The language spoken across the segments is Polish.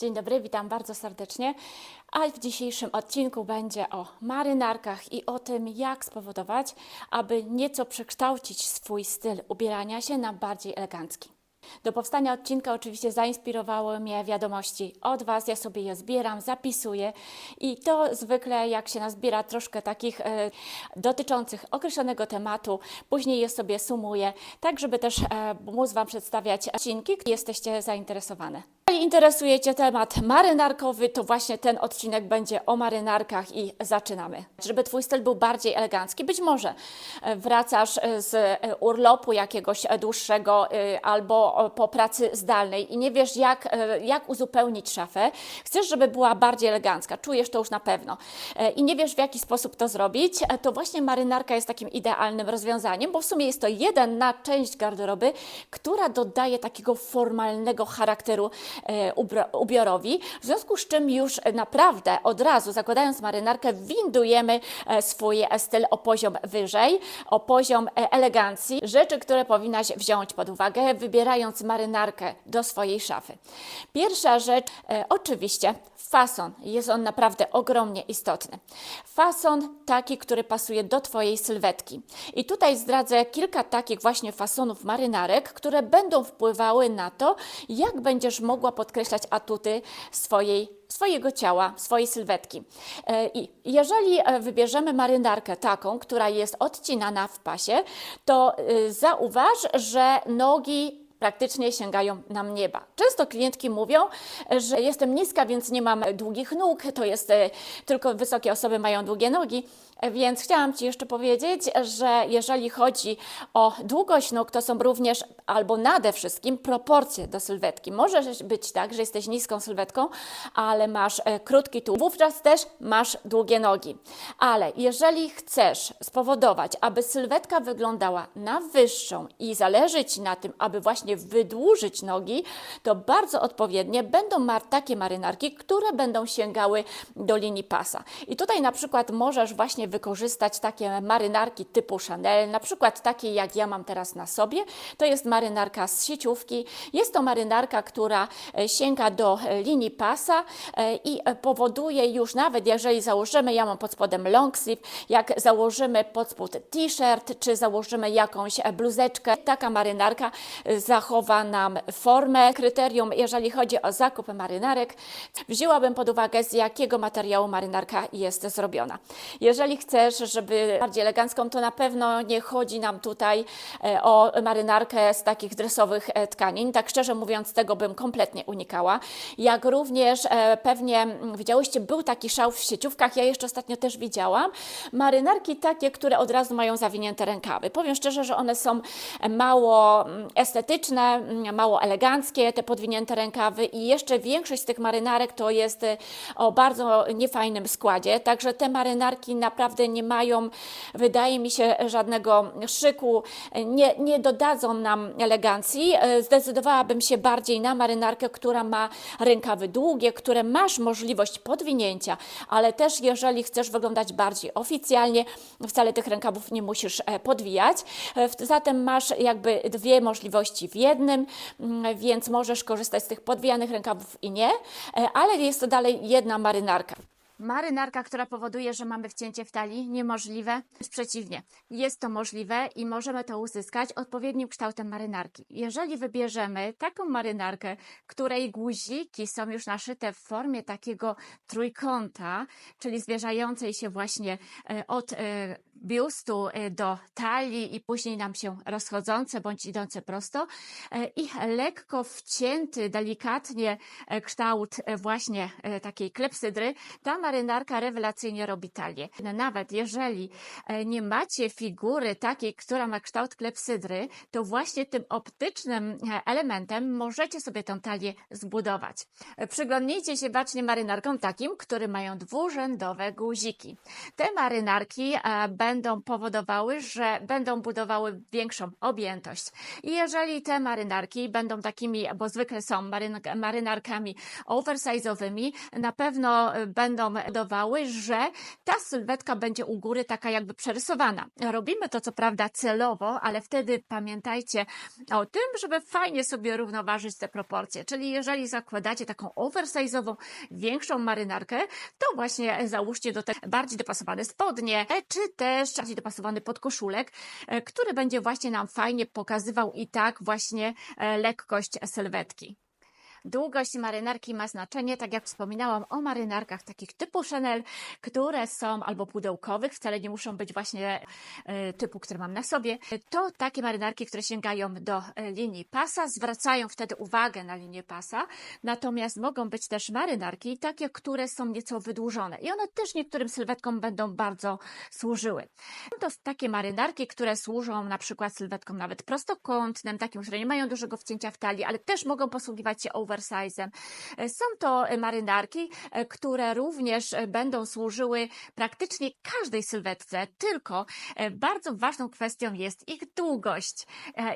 Dzień dobry, witam bardzo serdecznie. A w dzisiejszym odcinku będzie o marynarkach i o tym, jak spowodować, aby nieco przekształcić swój styl ubierania się na bardziej elegancki. Do powstania odcinka oczywiście zainspirowały mnie wiadomości od Was. Ja sobie je zbieram, zapisuję i to zwykle jak się nazbiera troszkę takich e, dotyczących określonego tematu, później je sobie sumuję, tak żeby też e, móc Wam przedstawiać odcinki, które jesteście zainteresowane. Jeżeli interesuje Cię temat marynarkowy, to właśnie ten odcinek będzie o marynarkach i zaczynamy. Żeby Twój styl był bardziej elegancki, być może e, wracasz e, z e, urlopu jakiegoś dłuższego albo po pracy zdalnej i nie wiesz jak, jak uzupełnić szafę, chcesz, żeby była bardziej elegancka, czujesz to już na pewno i nie wiesz w jaki sposób to zrobić, to właśnie marynarka jest takim idealnym rozwiązaniem, bo w sumie jest to jeden na część garderoby, która dodaje takiego formalnego charakteru ubiorowi, w związku z czym już naprawdę od razu zakładając marynarkę windujemy e, swój e, styl o poziom wyżej, o poziom e, elegancji, rzeczy, które powinnaś wziąć pod uwagę, wybierając marynarkę do swojej szafy. Pierwsza rzecz, e, oczywiście fason. Jest on naprawdę ogromnie istotny. Fason taki, który pasuje do Twojej sylwetki. I tutaj zdradzę kilka takich właśnie fasonów marynarek, które będą wpływały na to, jak będziesz mogła podkreślać atuty swojej swojego ciała, swojej sylwetki. E, I jeżeli e, wybierzemy marynarkę taką, która jest odcinana w pasie, to y, zauważ, że nogi praktycznie sięgają nam nieba. Często klientki mówią, że jestem niska, więc nie mam długich nóg, to jest e, tylko wysokie osoby mają długie nogi, E, więc chciałam Ci jeszcze powiedzieć, że jeżeli chodzi o długość nóg, to są również albo nade wszystkim proporcje do sylwetki. Może być tak, że jesteś niską sylwetką, ale masz e, krótki tułów, wówczas też masz długie nogi. Ale jeżeli chcesz spowodować, aby sylwetka wyglądała na wyższą i zależy Ci na tym, aby właśnie wydłużyć nogi, to bardzo odpowiednie będą mar- takie marynarki, które będą sięgały do linii pasa. I tutaj na przykład możesz właśnie wykorzystać takie marynarki typu Chanel, na przykład takie jak ja mam teraz na sobie. To jest marynarka z sieciówki. Jest to marynarka, która e, sięga do e, linii pasa e, i powoduje już nawet jeżeli założymy, ja mam pod spodem long sleeve, jak założymy pod spód t-shirt, czy założymy jakąś bluzeczkę, taka marynarka zachowa nam formę. Kryterium, jeżeli chodzi o zakup marynarek, wzięłabym pod uwagę z jakiego materiału marynarka jest zrobiona. Jeżeli chcesz, żeby bardziej elegancką, to na pewno nie chodzi nam tutaj e, o marynarkę z takich dresowych e, tkanin. Tak szczerze mówiąc, tego bym kompletnie unikała. Jak również e, pewnie mm, widziałyście, był taki szał w sieciówkach, ja jeszcze ostatnio też widziałam. Marynarki takie, które od razu mają zawinięte rękawy. Powiem szczerze, że one są mało mm, estetyczne, mm, mało eleganckie, te podwinięte rękawy i jeszcze większość z tych marynarek to jest o bardzo niefajnym składzie, także te marynarki naprawdę nie mają, wydaje mi się, żadnego szyku, nie, nie dodadzą nam elegancji. E, Zdecydowałabym się bardziej na marynarkę, która ma rękawy długie, które masz możliwość podwinięcia, ale też jeżeli chcesz wyglądać bardziej oficjalnie, wcale tych rękawów nie musisz e, podwijać. E, Zatem masz jakby dwie możliwości w jednym, mm, więc możesz korzystać z tych podwijanych rękawów i nie, ale jest to dalej jedna marynarka. Marynarka, która powoduje, że mamy wcięcie w talii, niemożliwe. Przeciwnie, jest to możliwe i możemy to uzyskać odpowiednim kształtem marynarki. Jeżeli wybierzemy taką marynarkę, której guziki są już naszyte w formie takiego trójkąta, czyli zwierzającej się właśnie e, od e, biustu e, do talii i później nam się rozchodzące bądź idące prosto e, i lekko wcięty delikatnie e, kształt e, właśnie takiej klepsydry, ta marynarka rewelacyjnie robi talię. Nawet jeżeli nie macie figury takiej, która ma kształt klepsydry, to właśnie tym optycznym elementem możecie sobie tą talię zbudować. Przyglądnijcie się bacznie marynarkom takim, które mają dwurzędowe guziki. Te marynarki będą będą powodowały, że będą budowały większą objętość. I jeżeli te marynarki będą takimi, bo zwykle są maryn- marynarkami oversize'owymi, na pewno y, będą budowały, że ta sylwetka będzie u góry taka jakby przerysowana. Robimy to co prawda celowo, ale wtedy pamiętajcie o tym, żeby fajnie sobie równoważyć te proporcje. Czyli jeżeli zakładacie taką oversize'ową, większą marynarkę, to właśnie załóżcie do tego bardziej dopasowane spodnie, czy też bardziej dopasowany podkoszulek, e, który będzie właśnie nam fajnie pokazywał i tak właśnie e, lekkość sylwetki. Długość marynarki ma znaczenie, tak jak wspominałam o marynarkach takich typu Chanel, które są albo pudełkowych, wcale nie muszą być właśnie e, typu, które mam na sobie. To takie marynarki, które sięgają do e, linii pasa, zwracają wtedy uwagę na linię pasa, natomiast mogą być też marynarki takie, które są nieco wydłużone i one też niektórym sylwetkom będą bardzo służyły. To takie marynarki, które służą na przykład sylwetkom nawet prostokątnym, takim, które nie mają dużego wcięcia w talii, ale też mogą posługiwać się oversize'em. E, Są to e, marynarki, e, które również będą służyły praktycznie każdej sylwetce, tylko bardzo ważną kwestią jest ich długość.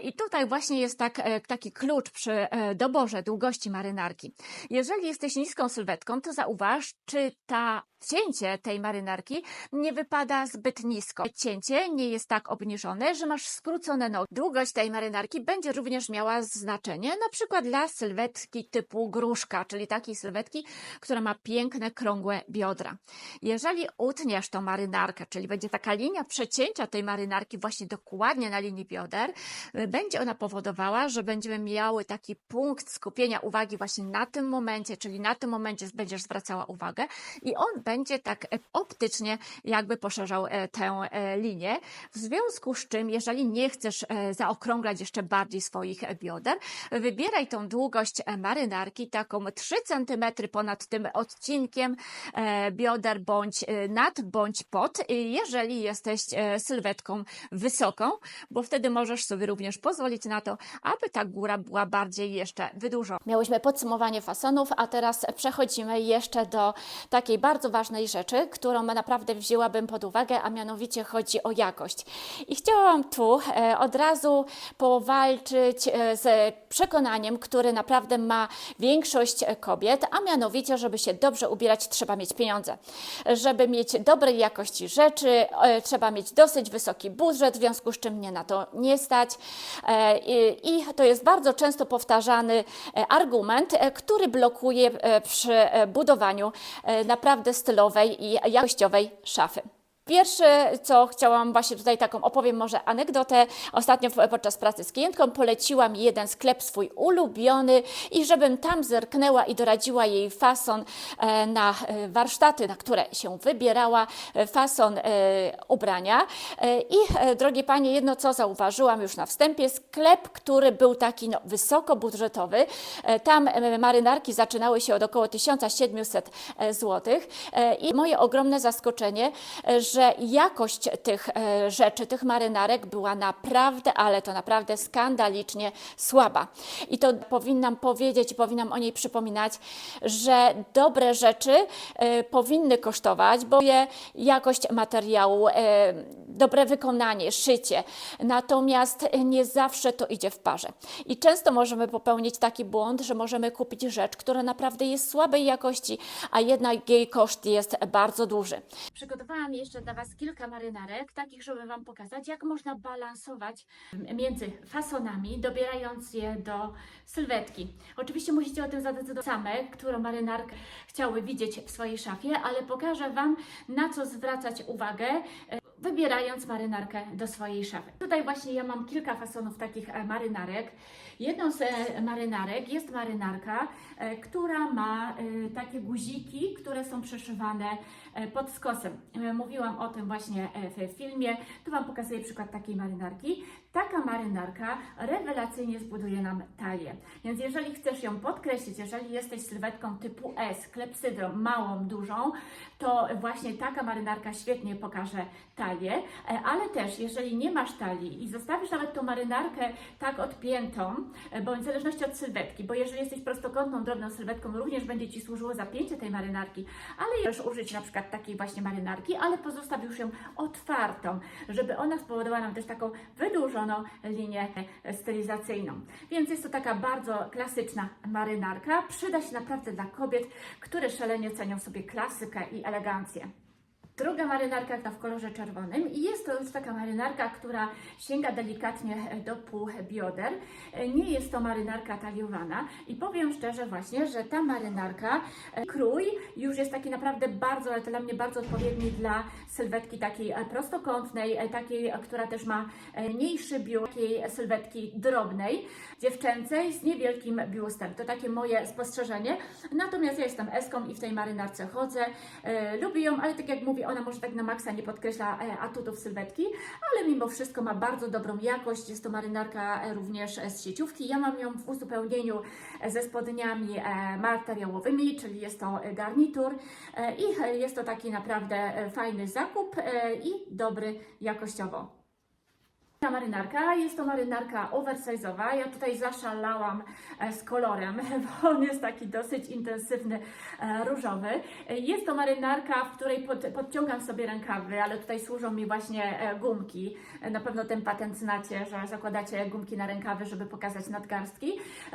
I tutaj właśnie jest tak, taki klucz przy doborze długości marynarki. Jeżeli jesteś niską sylwetką, to zauważ, czy ta cięcie tej marynarki nie wypada zbyt nisko. Cięcie nie jest tak obniżone, że masz skrócone nogi. Długość tej marynarki będzie również miała znaczenie, na przykład dla sylwetki typu gruszka, czyli takiej sylwetki, która ma piękne, krągłe biodra. Jeżeli utniesz tą marynarkę, czyli będzie taka linia przecięcia tej marynarki właśnie dokładnie na linii bioder, y, będzie ona powodowała, że będziemy miały taki punkt skupienia uwagi właśnie na tym momencie, czyli na tym momencie będziesz zwracała uwagę i on będzie tak e, optycznie jakby poszerzał e, tę e, linię. W związku z czym, jeżeli nie chcesz zaokrąglać jeszcze bardziej swoich bioder, wybieraj tą długość marynarki, taką 3 cm ponad tym odcinkiem bioder, bądź nad, bądź pod, jeżeli jesteś sylwetką wysoką, bo wtedy możesz sobie również pozwolić na to, aby ta góra była bardziej jeszcze wydłużona. Miałyśmy podsumowanie fasonów, a teraz przechodzimy jeszcze do takiej bardzo ważnej rzeczy, którą naprawdę wzięłabym pod uwagę, a mianowicie chodzi o jakość. I chciałam tu e, od razu powalczyć e, z przekonaniem, które naprawdę ma większość e, kobiet, a mianowicie, żeby się dobrze ubierać, trzeba mieć pieniądze. Żeby mieć dobrej jakości rzeczy, trzeba mieć dosyć wysoki budżet, w związku z czym mnie na to nie stać. I, to jest bardzo często powtarzany argument, który blokuje przy budowaniu naprawdę stylowej i jakościowej szafy. Pierwsze, co chciałam właśnie tutaj taką opowiem może anegdotę. Ostatnio podczas pracy z klientką poleciłam jeden sklep swój ulubiony i żebym tam zerknęła i doradziła jej fason e, na e, warsztaty, na które się wybierała, e, fason ubrania. I drogie panie, jedno co zauważyłam już na wstępie, sklep, który był taki no, wysokobudżetowy. Tam marynarki zaczynały się od około 1700 zł. I moje ogromne zaskoczenie, e, że jakość tych e, rzeczy, tych marynarek była naprawdę, ale to naprawdę skandalicznie słaba. I to powinnam powiedzieć, powinnam o niej przypominać, że dobre rzeczy e, powinny kosztować, bo je jakość materiału, e, dobre wykonanie, szycie. Natomiast nie zawsze to idzie w parze. I często możemy popełnić taki błąd, że możemy kupić rzecz, która naprawdę jest słabej jakości, a jednak jej koszt jest bardzo duży. Przygotowałam jeszcze dla Was kilka marynarek, takich, żeby Wam pokazać, jak można balansować między fasonami, dobierając je do sylwetki. Oczywiście musicie o tym zadecydować same, którą marynarkę chciały widzieć w swojej szafie, ale pokażę Wam, na co zwracać uwagę wybierając marynarkę do swojej szafy. Tutaj właśnie ja mam kilka fasonów takich e, marynarek. Jedną z e, marynarek jest marynarka, e, która ma takie guziki, które są przeszywane pod skosem. Mówiłam o tym właśnie w filmie. Tu Wam pokazuję przykład takiej marynarki. Taka marynarka rewelacyjnie zbuduje nam talię. Więc jeżeli chcesz ją podkreślić, jeżeli jesteś sylwetką typu S, klepsydrą, małą, dużą, to właśnie taka marynarka świetnie pokaże talię, E, ale też jeżeli nie masz talii i zostawisz nawet tą marynarkę tak odpiętą, e, bądź w zależności od sylwetki, bo jeżeli jesteś prostokątną, drobną sylwetką, również będzie Ci służyło zapięcie tej marynarki, ale możesz użyć na przykład takiej właśnie marynarki, ale pozostaw już ją otwartą, żeby ona spowodowała nam też taką wydłużoną linię e, stylizacyjną. Więc jest to taka bardzo klasyczna marynarka. Przyda się naprawdę dla kobiet, które szalenie cenią sobie klasykę i elegancję. Druga marynarka w kolorze czerwonym i jest to już taka marynarka, która sięga delikatnie do pół bioder. Nie jest to marynarka taliowana i powiem szczerze właśnie, że ta marynarka, e, krój już jest taki naprawdę bardzo, ale to dla mnie bardzo odpowiedni dla sylwetki takiej e, prostokątnej, e, takiej, e, która też ma e, mniejszy biust, takiej sylwetki drobnej, dziewczęcej z niewielkim biustem. To takie moje spostrzeżenie. Natomiast ja jestem eską i w tej marynarce chodzę. E, lubię ją, ale tak jak mówię, ona może tak na maksa nie podkreśla e, atutów sylwetki, ale mimo wszystko ma bardzo dobrą jakość. Jest to marynarka e, również e, z sieciówki. Ja mam ją w uzupełnieniu ze spodniami materiałowymi, czyli jest to garnitur i jest to taki naprawdę fajny zakup i dobry jakościowo. Ta marynarka jest to marynarka oversize'owa. Ja tutaj zaszalałam e, z kolorem, bo on jest taki dosyć intensywny, e, różowy. Jest to marynarka, w której pod, podciągam sobie rękawy, ale tutaj służą mi właśnie e, gumki. Na pewno ten patent znacie, że zakładacie gumki na rękawy, żeby pokazać nadgarstki.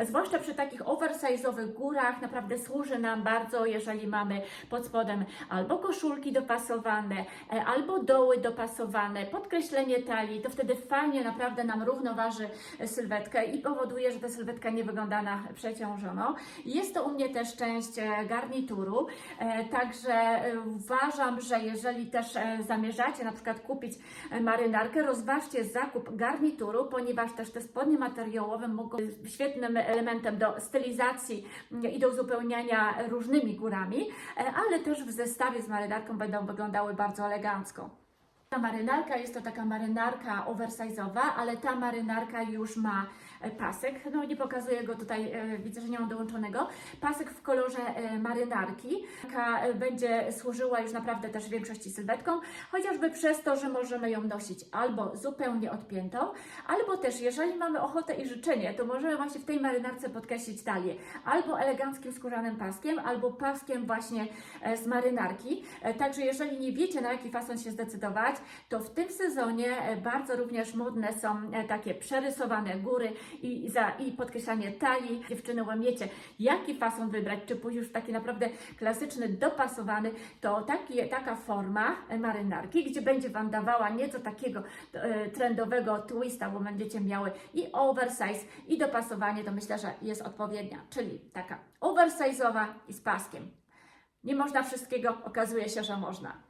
Zwłaszcza przy takich oversize'owych górach naprawdę służy nam bardzo, jeżeli mamy pod spodem albo koszulki dopasowane, albo doły dopasowane, podkreślenie talii, to wtedy fajnie naprawdę nam równoważy e, sylwetkę i powoduje, że ta sylwetka nie wygląda na przeciążoną. Jest to u mnie też część e, garnituru, e, także uważam, że jeżeli też zamierzacie na przykład kupić marynarkę, rozważcie zakup garnituru, ponieważ też te spodnie materiałowe mogą być świetnym elementem do stylizacji mm, i do uzupełniania różnymi górami, ale też w zestawie z marynarką będą wyglądały bardzo elegancko. Ta marynarka jest to taka marynarka oversize'owa, ale ta marynarka już ma e, pasek. No nie pokazuję go tutaj, e, widzę, że nie mam dołączonego. Pasek w kolorze e, marynarki. Taka będzie służyła już naprawdę też większości sylwetką, chociażby przez to, że możemy ją nosić albo zupełnie odpiętą, albo też jeżeli mamy ochotę i życzenie, to możemy właśnie w tej marynarce podkreślić talię albo eleganckim skórzanym paskiem, albo paskiem właśnie z marynarki. Także jeżeli nie wiecie na jaki fason się zdecydować, to w tym sezonie e, bardzo również modne są e, takie przerysowane góry i, za, i podkreślanie talii. Dziewczyny łamiecie, jaki fason wybrać, czy pójść już taki naprawdę klasyczny, dopasowany, to taki, taka forma e, marynarki, gdzie będzie Wam dawała nieco takiego trendowego twista, bo będziecie miały i oversize, i dopasowanie, to myślę, że jest odpowiednia, czyli taka oversize'owa i z paskiem. Nie można wszystkiego, okazuje się, że można.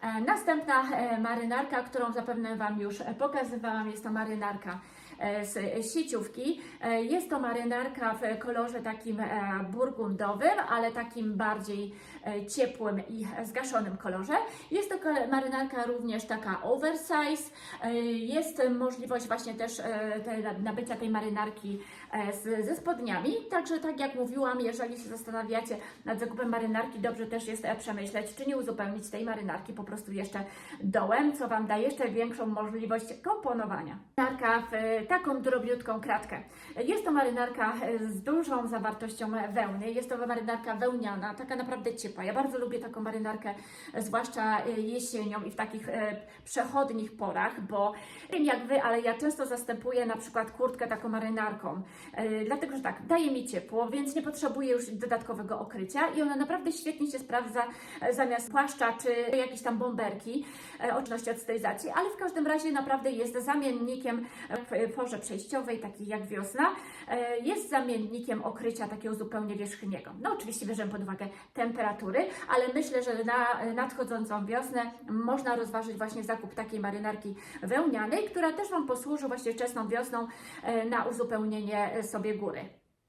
E, Następna e, marynarka, którą zapewne Wam już pokazywałam, jest to marynarka e, z sieciówki. Jest to marynarka w kolorze takim burgundowym, ale takim bardziej ciepłym i zgaszonym kolorze. Jest to marynarka również taka oversize. Jest możliwość właśnie też nabycia tej marynarki z, ze spodniami. Także tak jak mówiłam, jeżeli się zastanawiacie nad zakupem marynarki, dobrze też jest e, przemyśleć, czy nie uzupełnić tej marynarki po prostu jeszcze dołem, co Wam daje jeszcze większą możliwość komponowania. Marynarka w e, taką drobiutką kratkę. Jest to marynarka e, z dużą zawartością wełny. Jest to marynarka wełniana, taka naprawdę ciepła. Ja bardzo lubię taką marynarkę, e, zwłaszcza e, jesienią i w takich e, przechodnich porach, bo wiem jak Wy, ale ja często zastępuję na przykład kurtkę taką marynarką, e, dlatego że tak, daje mi ciepło, więc nie potrzebuję już dodatkowego okrycia i ona naprawdę świetnie się sprawdza e, zamiast płaszcza czy jakiejś tam bomberki, e, oczywiście od stylizacji, ale w każdym razie naprawdę jest zamiennikiem w porze przejściowej, takiej jak wiosna, e, jest zamiennikiem okrycia takiego zupełnie wierzchniego. No oczywiście bierzemy pod uwagę temperatury, ale myślę, że na nadchodzącą wiosnę można rozważyć właśnie zakup takiej marynarki wełnianej, która też Wam posłuży właśnie wczesną wiosną e, na uzupełnienie e, sobie góry.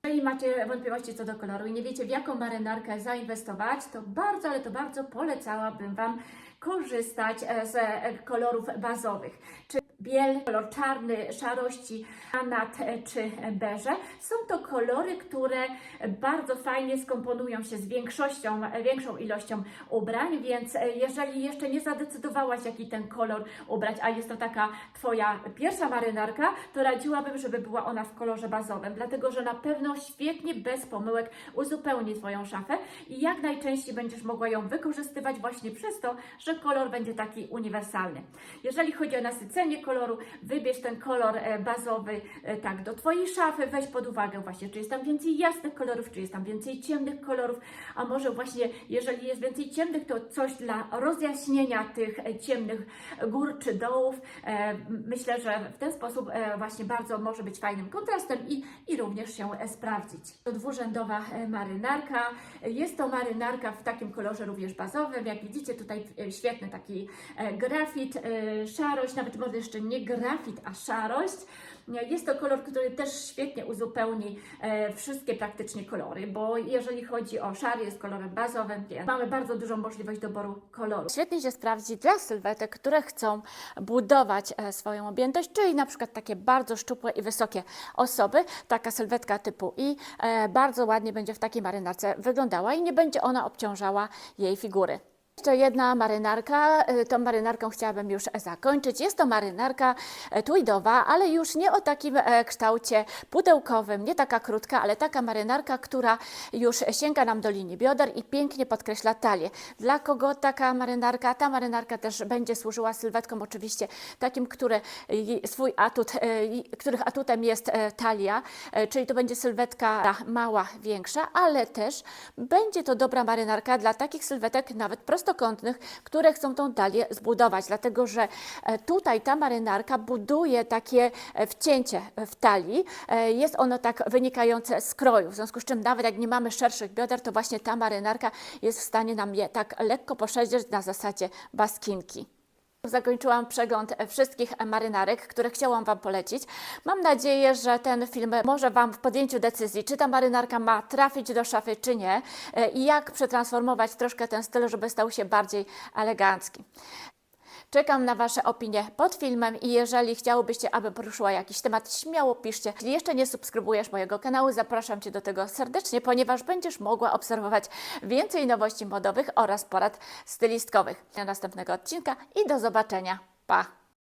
Jeżeli macie wątpliwości co do koloru i nie wiecie w jaką marynarkę zainwestować, to bardzo, ale to bardzo polecałabym Wam korzystać e, z e, kolorów bazowych. Czy biel, kolor czarny, szarości, granat e, czy beże. Są to kolory, które bardzo fajnie skomponują się z większością, e, większą ilością ubrań, więc e, jeżeli jeszcze nie zadecydowałaś, jaki ten kolor ubrać, a jest to taka Twoja pierwsza marynarka, to radziłabym, żeby była ona w kolorze bazowym, dlatego że na pewno świetnie, bez pomyłek uzupełni Twoją szafę i jak najczęściej będziesz mogła ją wykorzystywać właśnie przez to, że kolor będzie taki uniwersalny. Jeżeli chodzi o nasycenie koloru, wybierz ten kolor e, bazowy e, tak do Twojej szafy, weź pod uwagę właśnie, czy jest tam więcej jasnych kolorów, czy jest tam więcej ciemnych kolorów, a może właśnie, jeżeli jest więcej ciemnych, to coś dla rozjaśnienia tych e, ciemnych gór czy dołów. Myślę, że w ten sposób właśnie bardzo może być fajnym kontrastem i, i również się sprawdzić. To dwurzędowa marynarka. Jest to marynarka w takim kolorze również bazowym. Jak widzicie tutaj świetny taki grafit, szarość, nawet może jeszcze nie grafit, a szarość. Jest to kolor, który też świetnie uzupełni e, wszystkie praktycznie kolory, bo jeżeli chodzi o szary, jest kolorem bazowym, więc mamy bardzo dużą możliwość doboru koloru. Świetnie się sprawdzi dla sylwetek, które chcą budować e, swoją objętość, czyli na przykład takie bardzo szczupłe i wysokie osoby. Taka sylwetka typu I e, bardzo ładnie będzie w takiej marynarce wyglądała i nie będzie ona obciążała jej figury. Jeszcze jedna marynarka, y, tą marynarką chciałabym już zakończyć. Jest to marynarka e, tweedowa, ale już nie o takim e, kształcie pudełkowym, nie taka krótka, ale taka marynarka, która już sięga nam do linii bioder i pięknie podkreśla talię. Dla kogo taka marynarka? Ta marynarka też będzie służyła sylwetkom oczywiście takim, które swój atut, których atutem jest e, talia, e, czyli to będzie sylwetka mała, większa, ale też będzie to dobra marynarka dla takich sylwetek nawet prostokątnych, które chcą tą talię zbudować, dlatego że e, tutaj ta marynarka buduje takie e, wcięcie w talii. E, Jest ono tak wynikające z kroju, w związku z czym nawet jak nie mamy szerszych bioder, to właśnie ta marynarka jest w stanie nam je tak lekko poszerzyć na zasadzie baskinki. Zakończyłam przegląd wszystkich marynarek, które chciałam Wam polecić. Mam nadzieję, że ten film może Wam w podjęciu decyzji, czy ta marynarka ma trafić do szafy, czy nie e, i jak przetransformować troszkę ten styl, żeby stał się bardziej elegancki. Czekam na Wasze opinie pod filmem i jeżeli chciałobyście, abym poruszyła jakiś temat, śmiało piszcie. Jeśli jeszcze nie subskrybujesz mojego kanału, zapraszam Cię do tego serdecznie, ponieważ będziesz mogła obserwować więcej nowości modowych oraz porad stylistkowych. Do następnego odcinka i do zobaczenia. Pa!